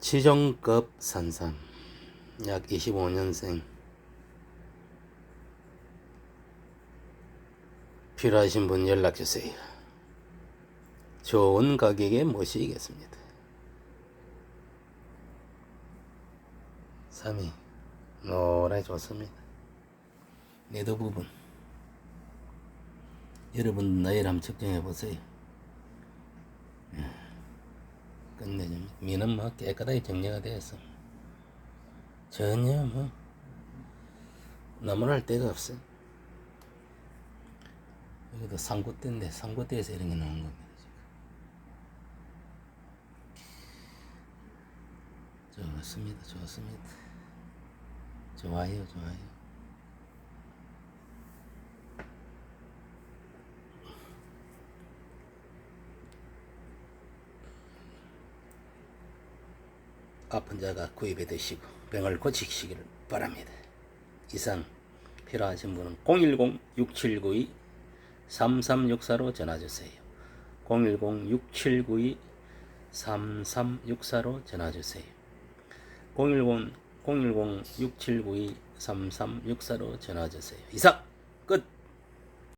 치종급 산삼 약 25년생 필요하신 분 연락 주세요. 좋은 가격에 모시겠습니다. 3위 노래 좋습니다. 내도 부분 여러분 나이를 한번 측정해 보세요. 끝내줍니다. 미는 뭐 깨끗하게 정리가 되었어. 전혀 뭐 나무랄 데가 없어. 여기도 상구대인데 상구대에서 이런 게 나온 겁니다. 좋습니다. 좋습니다. 좋아요. 좋아요. 아픈 자가 구입해 드시고 병을 고치시기를 바랍니다. 이상 필요하신 분은 010-6792-3364로 전화주세요. 010-6792-3364로 전화주세요. 010 010-6792-3364로 전화주세요. 이상